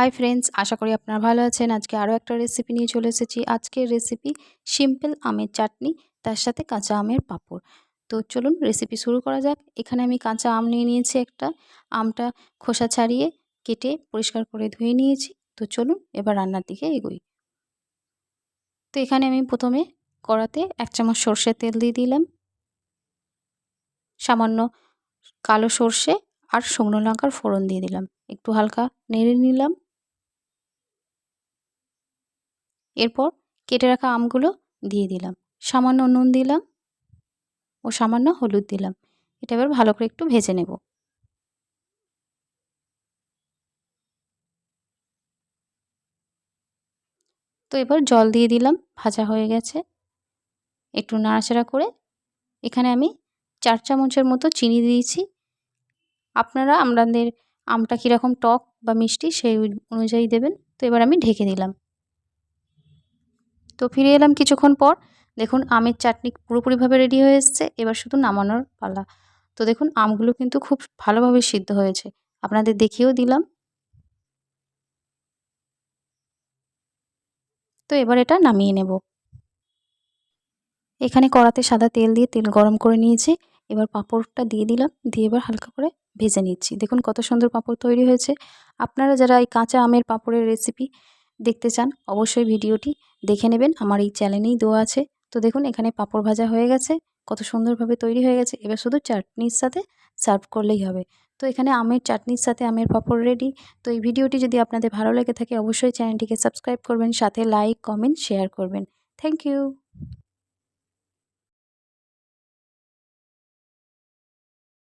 Hi friends আশা করি আপনারা ভালো আছেন। আজকে আরও একটা রেসিপি নিয়ে চলে এসেছি। আজকের রেসিপি সিম্পল আমের চাটনি, তার সাথে কাঁচা আমের পাঁপড়। তো চলুন রেসিপি শুরু করা যাক। এখানে আমি কাঁচা আম নিয়ে নিয়েছি একটা। আমটা খোসা ছাড়িয়ে কেটে পরিষ্কার করে ধুয়ে নিয়েছি। তো চলুন এবার রান্নার দিকে এগোই। তো এখানে আমি প্রথমে কড়াতে এক চামচ সর্ষের তেল দিয়ে দিলাম। সামান্য কালো সর্ষে আর শুকনো লঙ্কার ফোড়ন দিয়ে দিলাম। একটু হালকা নেড়ে নিলাম। এরপর কেটে রাখা আমগুলো দিয়ে দিলাম। সামান্য নুন দিলাম ও সামান্য হলুদ দিলাম। এটা এবার ভালো করে একটু ভেজে নেব। তো এবার জল দিয়ে দিলাম, ভাজা হয়ে গেছে। একটু নাড়াচাড়া করে এখানে আমি চার চামচের মতো চিনি দিয়েছি। আপনারা আপনাদের আমটা কীরকম টক বা মিষ্টি সেই অনুযায়ী দেবেন। তো এবার আমি ঢেকে দিলাম। তো ফিরে এলাম কিছুক্ষণ পর। দেখুন, আমের চাটনি পুরোপুরিভাবে রেডি হয়ে এসছে। এবার শুধু নামানোর পালা। তো দেখুন, আমগুলো কিন্তু খুব ভালোভাবে সিদ্ধ হয়েছে। আপনাদের দেখিয়েও দিলাম। তো এবার এটা নামিয়ে নেব। এখানে কড়াতে সাদা তেল দিয়ে তেল গরম করে নিয়েছি। এবার পাঁপড়টা দিয়ে দিলাম। দিয়ে এবার হালকা করে ভেজে নিচ্ছি। দেখুন, কত সুন্দর পাঁপড় তৈরি হয়েছে। আপনারা যারা এই কাঁচা আমের পাঁপড়ের রেসিপি দেখতে চান, অবশ্যই ভিডিওটি দেখে নেবেন। আমার এই চ্যানেলেই দেওয়া আছে। তো দেখুন, এখানে পাঁপড় ভাজা হয়ে গেছে। কত সুন্দরভাবে তৈরি হয়ে গেছে। এবার শুধু চাটনির সাথে সার্ভ করলেই হবে। তো এখানে আমের চাটনির সাথে আমের পাপড় রেডি তো এই ভিডিওটি যদি আপনাদের ভালো লেগে থাকে, অবশ্যই চ্যানেলটিকে সাবস্ক্রাইব করবেন, সাথে লাইক কমেন্ট শেয়ার করবেন। Thank you